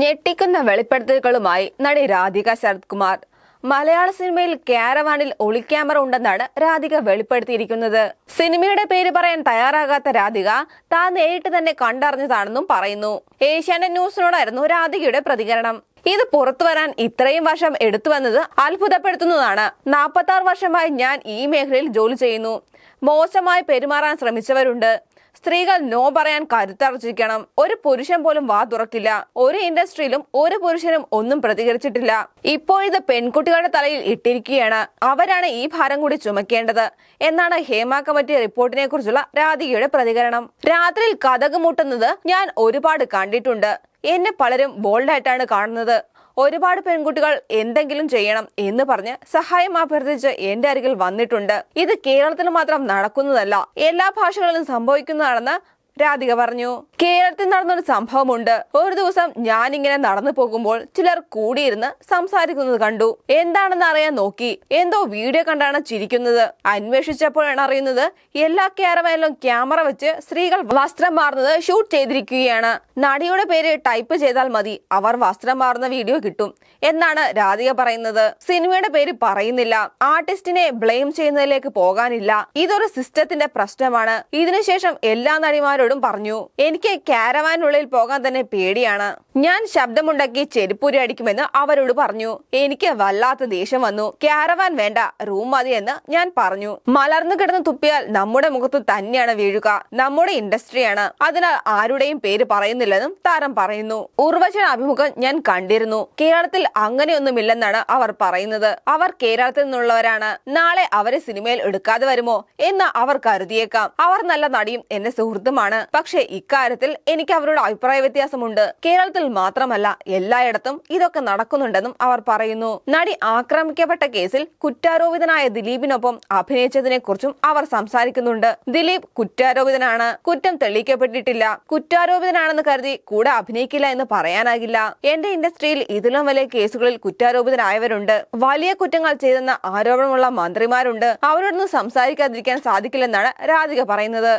ഞെട്ടിക്കുന്ന വെളിപ്പെടുത്തലുകളുമായി നടി രാധിക ശരത്കുമാർ. മലയാള സിനിമയിൽ ക്യാരവാനിൽ ഒളിക്യാമറ ഉണ്ടെന്നാണ് രാധിക വെളിപ്പെടുത്തിയിരിക്കുന്നത്. സിനിമയുടെ പേര് പറയാൻ തയ്യാറാകാത്ത രാധിക താൻ നേരിട്ട് തന്നെ കണ്ടറിഞ്ഞതാണെന്നും പറയുന്നു. ഏഷ്യാനെറ്റ് ന്യൂസിനോടായിരുന്നു രാധികയുടെ പ്രതികരണം. ഇത് പുറത്തു വരാൻ ഇത്രയും വർഷം എടുത്തു വന്നത് അത്ഭുതപ്പെടുത്തുന്നതാണ്. നാൽപ്പത്തി വർഷമായി ഞാൻ ഈ മേഖലയിൽ ജോലി ചെയ്യുന്നു. മോശമായി പെരുമാറാൻ ശ്രമിച്ചവരുണ്ട്. സ്ത്രീകൾ നോ പറയാൻ കരുത്തർജിക്കണം. ഒരു പുരുഷൻ പോലും വാ തുറക്കില്ല. ഒരു ഇൻഡസ്ട്രിയിലും ഒരു പുരുഷനും ഒന്നും പ്രതികരിച്ചിട്ടില്ല. ഇപ്പോഴിത് പെൺകുട്ടികളുടെ തലയിൽ ഇട്ടിരിക്കുകയാണ്. അവരാണ് ഈ ഭാരം കൂടി ചുമക്കേണ്ടത്. എന്നാണ് ഹേമ കമ്മിറ്റി റിപ്പോർട്ടിനെ കുറിച്ചുള്ള രാധികയുടെ പ്രതികരണം. രാത്രിയിൽ കഥക് മുട്ടുന്നത് ഞാൻ ഒരുപാട് കണ്ടിട്ടുണ്ട്. എന്നെ പലരും ബോൾഡായിട്ടാണ് കാണുന്നത്. ഒരുപാട് പെൺകുട്ടികൾ എന്തെങ്കിലും ചെയ്യണം എന്ന് പറഞ്ഞ് സഹായം അഭ്യർത്ഥിച്ച് എന്റെ അരികിൽ വന്നിട്ടുണ്ട്. ഇത് കേരളത്തിൽ മാത്രം നടക്കുന്നതല്ല എല്ലാ ഭാഷകളിലും സംഭവിക്കുന്നതാണെന്ന് രാധിക പറഞ്ഞു കേരളത്തിൽ നടന്നൊരു സംഭവമുണ്ട്. ഒരു ദിവസം ഞാനിങ്ങനെ നടന്നു പോകുമ്പോൾ ചിലർ കൂടിയിരുന്ന് സംസാരിക്കുന്നത് കണ്ടു. എന്താണെന്ന് അറിയാൻ നോക്കി. എന്തോ വീഡിയോ കണ്ടാണ് ചിരിക്കുന്നത്. അന്വേഷിച്ചപ്പോഴാണ് അറിയുന്നത് എല്ലാ കേരളയിലും ക്യാമറ വെച്ച് സ്ത്രീകൾ വസ്ത്രം മാറുന്നത് ഷൂട്ട് ചെയ്തിരിക്കുകയാണ്. നടിയുടെ പേര് ടൈപ്പ് ചെയ്താൽ മതി. അവർ വസ്ത്രം മാറുന്ന വീഡിയോ കിട്ടും എന്നാണ് രാധിക പറയുന്നത്. സിനിമയുടെ പേര് പറയുന്നില്ല. ആർട്ടിസ്റ്റിനെ ബ്ലെയിം ചെയ്യുന്നതിലേക്ക് പോകാനില്ല. ഇതൊരു സിസ്റ്റത്തിന്റെ പ്രശ്നമാണ്. ഇതിനുശേഷം എല്ലാ നടിമാരോടും പറഞ്ഞു എനിക്ക് കാരവാനുള്ളിൽ പോകാൻ തന്നെ പേടിയാണ്. ഞാൻ ശബ്ദമുണ്ടാക്കി ചെരുപ്പൂരി അടിക്കുമെന്ന് അവരോട് പറഞ്ഞു. എനിക്ക് വല്ലാത്ത ദേഷ്യം വന്നു. കാരവാൻ വേണ്ട റൂം മതി എന്ന് ഞാൻ പറഞ്ഞു. മലർന്നു കിടന്ന് തുപ്പിയാൽ നമ്മുടെ മുഖത്ത് തന്നെയാണ് വീഴുക. നമ്മുടെ ഇൻഡസ്ട്രിയാണ്. അതിനാൽ ആരുടെയും പേര് പറയുന്നില്ലെന്നും താരം പറയുന്നു. ഉർവശൻ അഭിമുഖം ഞാൻ കണ്ടിരുന്നു. കേരളത്തിൽ അങ്ങനെയൊന്നുമില്ലെന്നാണ് അവർ പറയുന്നത്. അവർ കേരളത്തിൽ നിന്നുള്ളവരാണ്. നാളെ അവരെ സിനിമയിൽ എടുക്കാതെ വരുമോ എന്ന് അവർ കരുതിയേക്കാം. അവർ നല്ല നടിയും എന്റെ സുഹൃത്തുമാണ്. പക്ഷേ ഇക്കാര്യത്തിൽ എനിക്ക് അവരോട് അഭിപ്രായ വ്യത്യാസമുണ്ട്. കേരളത്തിൽ മാത്രമല്ല എല്ലായിടത്തും ഇതൊക്കെ നടക്കുന്നുണ്ടെന്നും അവർ പറയുന്നു. നടി ആക്രമിക്കപ്പെട്ട കേസിൽ കുറ്റാരോപിതനായ ദിലീപിനൊപ്പം അഭിനയിച്ചതിനെ കുറിച്ചും അവർ സംസാരിക്കുന്നുണ്ട്. ദിലീപ് കുറ്റാരോപിതനാണ്. കുറ്റം തെളിയിക്കപ്പെട്ടിട്ടില്ല. കുറ്റാരോപിതനാണെന്ന് കരുതി കൂടെ അഭിനയിക്കില്ല എന്ന് പറയാനാകില്ല. എന്റെ ഇൻഡസ്ട്രിയിൽ ഇതിലും വലിയ കേസുകളിൽ കുറ്റാരോപിതരായവരുണ്ട്. വലിയ കുറ്റങ്ങൾ ചെയ്തെന്ന ആരോപണമുള്ള മന്ത്രിമാരുണ്ട്. അവരോടൊന്നും സംസാരിക്കാതിരിക്കാൻ സാധിക്കില്ലെന്നാണ് രാധിക പറയുന്നത്.